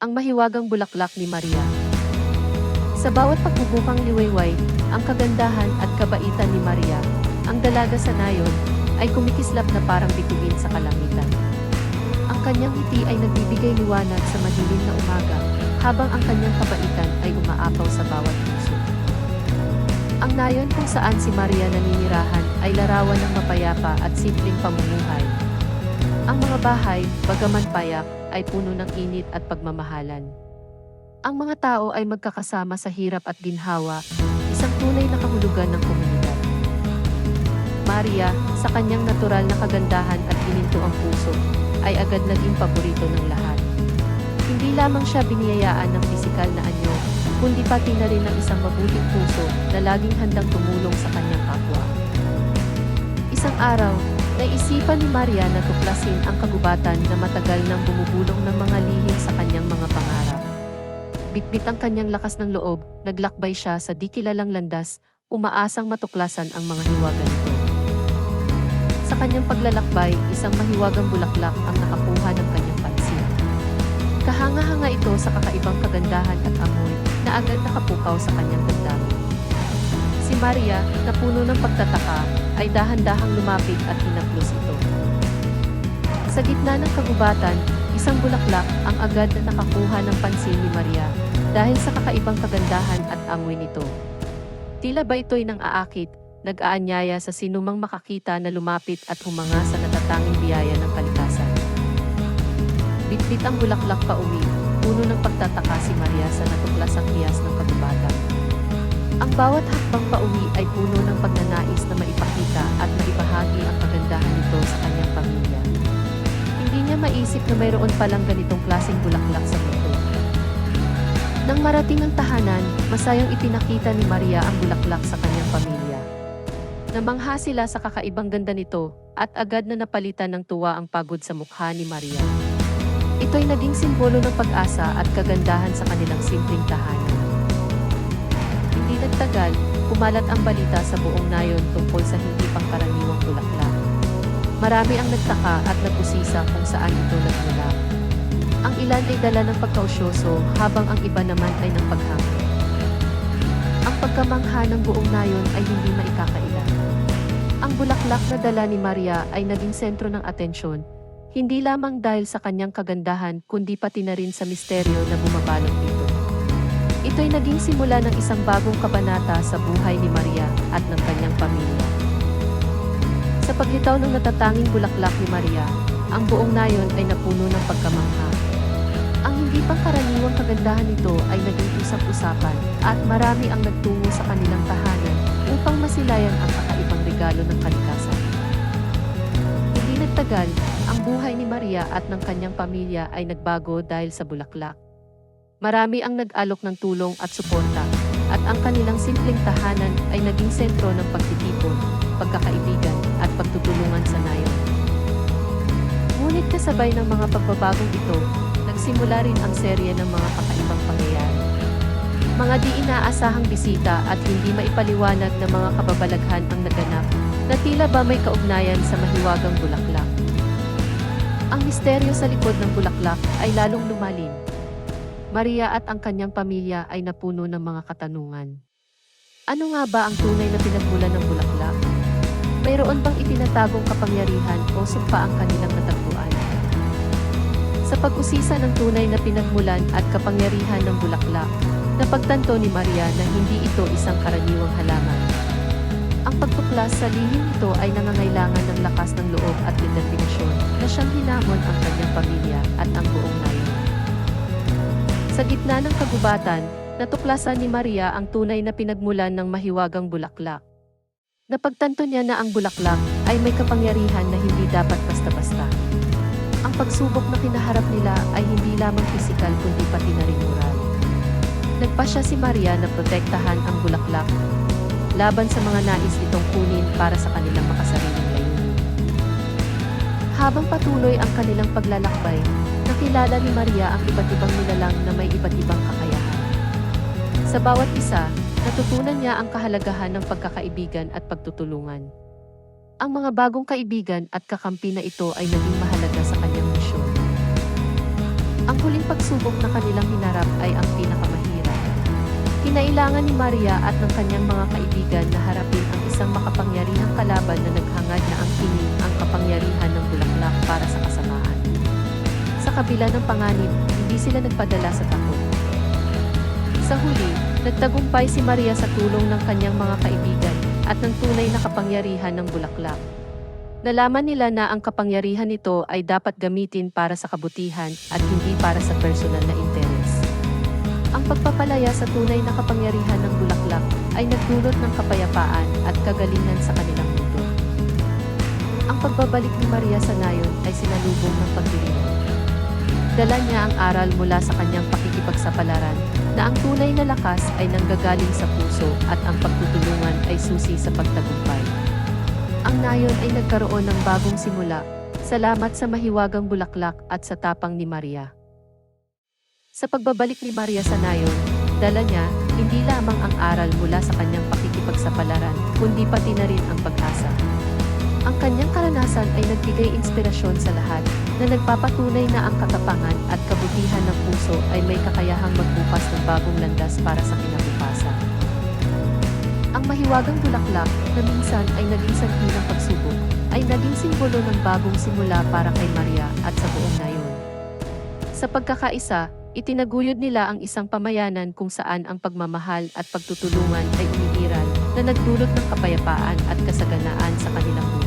ang mahiwagang bulaklak ni Maria. Sa bawat pagbubukang liwayway, ang kagandahan at kabaitan ni Maria, ang dalaga sa nayon, ay kumikislap na parang bituin sa kalangitan. Ang kanyang ngiti ay nagbibigay liwanag sa madilim na umaga, habang ang kanyang kabaitan ay umaapaw sa bawat puso. Ang nayon kung saan si Maria naninirahan ay larawan ng mapayapa at simpleng pamumuhay. Ang mga bahay, bagaman payak, ay puno ng init at pagmamahalan. Ang mga tao ay magkakasama sa hirap at ginhawa, isang tunay na kahulugan ng komunidad. Maria, sa kanyang natural na kagandahan at ang puso, ay agad naging paborito ng lahat. Hindi lamang siya biniyayaan ng pisikal na anyo, kundi pati na rin ng isang mabuting puso na laging handang tumulong sa kanyang kapwa. Isang araw, naisipan ni Maria na tuklasin ang kagubatan na matagal nang bumubulong ng mga lihim sa kanyang mga pangarap. Bitbit ang kanyang lakas ng loob, naglakbay siya sa di kilalang landas, umaasang matuklasan ang mga hiwaga nito. Sa kanyang paglalakbay, isang mahiwagang bulaklak ang nakakuha ng kanyang pansin. Kahanga-hanga ito sa kakaibang kagandahan at amoy na agad nakapukaw sa kanyang damdamin. Si Maria, na puno ng pagtataka, ay dahan-dahang lumapit at hinaplos ito. Sa gitna ng kagubatan, isang bulaklak ang agad na nakakuha ng pansin ni Maria dahil sa kakaibang kagandahan at amoy nito. Tila ba ito'y nang aakit, nag-aanyaya sa sinumang makakita na lumapit at humanga sa natatanging biyaya ng kalikasan. Bitbit ang bulaklak pa uwi, puno ng pagtataka si Maria sa natuklasang hiyas ng kagubatan. Ang bawat hakbang pauwi ay puno ng pagnanais na maipakita niya maisip na mayroon palang ganitong klaseng bulaklak sa mundo. Nang marating ang tahanan, masayang ipinakita ni Maria ang bulaklak sa kanyang pamilya. Namangha sila sa kakaibang ganda nito at agad na napalitan ng tuwa ang pagod sa mukha ni Maria. Ito'y naging simbolo ng pag-asa at kagandahan sa kanilang simpleng tahanan. Hindi nagtagal, kumalat ang balita sa buong nayon tungkol sa hindi pangkaraniwang bulaklak. Marami ang nagtaka at nagpusisa kung saan ito nagmula. Ang ilan ay dala ng pagkausyoso habang ang iba naman ay ng paghanga. Ang pagkamangha ng buong nayon ay hindi maikakaila. Ang bulaklak na dala ni Maria ay naging sentro ng atensyon, hindi lamang dahil sa kanyang kagandahan kundi pati na rin sa misteryo na bumabalot dito. Ito'y naging simula ng isang bagong kabanata sa buhay ni Maria at ng kanyang pamilya. Sa paglitaw ng natatanging bulaklak ni Maria, ang buong nayon ay napuno ng pagkamangha. Ang hindi pangkaraniwang kagandahan nito ay naging usap-usapan at marami ang nagtungo sa kanilang tahanan upang masilayan ang kakaibang regalo ng kalikasan. Hindi nagtagal, ang buhay ni Maria at ng kanyang pamilya ay nagbago dahil sa bulaklak. Marami ang nag-alok ng tulong at suporta, at ang kanilang simpleng tahanan ay naging sentro ng pagtitipon, pagkakaibigan, at pagtutulungan sa nayon. Ngunit kasabay ng mga pagbabagong ito, nagsimula rin ang serye ng mga kakaibang pangyayari. Mga di inaasahang bisita at hindi maipaliwanag na mga kababalaghan ang naganap, na tila ba may kaugnayan sa mahiwagang bulaklak. Ang misteryo sa likod ng bulaklak ay lalong lumalim. Maria at ang kanyang pamilya ay napuno ng mga katanungan. Ano nga ba ang tunay na pinagmulan ng bulaklak? Mayroon bang itinatagong kapangyarihan o sumpa ang kanilang natagpuan? Sa pag-usisa ng tunay na pinagmulan at kapangyarihan ng bulaklak, napagtanto ni Maria na hindi ito isang karaniwang halaman. Ang pagtuklas sa lihim nito ay nangangailangan ng lakas ng loob at determinasyon na siyang hinamon ang kanyang pamilya at ang buong nayon. Sa gitna ng kagubatan, natuklasan ni Maria ang tunay na pinagmulan ng mahiwagang bulaklak. Napagtanto niya na ang bulaklak ay may kapangyarihan na hindi dapat basta-basta. Ang pagsubok na kinaharap nila ay hindi lamang pisikal kundi pati na rin moral. Nagpasya si Maria na protektahan ang bulaklak laban sa mga nais itong kunin para sa kanilang makasariling layunin. Habang patuloy ang kanilang paglalakbay, nakilala ni Maria ang iba't ibang nilalang na may iba't ibang kakayahan. Sa bawat isa, natutunan niya ang kahalagahan ng pagkakaibigan at pagtutulungan. Ang mga bagong kaibigan at kakampi na ito ay naging mahalaga sa kanyang misyon. Ang huling pagsubok na kanilang hinarap ay ang pinakamahirap. Kinailangan ni Maria at ng kanyang mga kaibigan na harapin ang isang makapangyarihang kalaban na naghangad na ang kining ang kapangyarihan ng bulaklak para sa kasamaan. Sa kabila ng panganib, hindi sila nagpadala sa takot. Sa huli, nagtagumpay si Maria sa tulong ng kanyang mga kaibigan at ng tunay na kapangyarihan ng bulaklak. Nalaman nila na ang kapangyarihan nito ay dapat gamitin para sa kabutihan at hindi para sa personal na interes. Ang pagpapalaya sa tunay na kapangyarihan ng bulaklak ay nagdulot ng kapayapaan at kagalingan sa kanilang mundo. Ang pagbabalik ni Maria sa nayon ay sinalubong ng pagdilim. Dala niya ang aral mula sa kanyang pakikipagsapalaran na ang tunay na lakas ay nanggagaling sa puso at ang pagtutulungan ay susi sa pagtagumpay. Ang nayon ay nagkaroon ng bagong simula, salamat sa mahiwagang bulaklak at sa tapang ni Maria. Sa pagbabalik ni Maria sa nayon, dala niya hindi lamang ang aral mula sa kanyang pakikipagsapalaran, kundi pati na rin ang pag-asa. Ang kanyang karanasan ay nagbigay inspirasyon sa lahat na nagpapatunay na ang katapangan at kabutihan ng puso ay may kakayahang magbukas ng bagong landas para sa kinabukasan. Ang mahiwagang bulaklak na minsan ay naging sanhi ng pagsubok ay naging simbolo ng bagong simula para kay Maria at sa buong nayon. Sa pagkakaisa, itinaguyod nila ang isang pamayanan kung saan ang pagmamahal at pagtutulungan ay umiiral na nagdulot ng kapayapaan at kasaganaan sa kanilang buhay.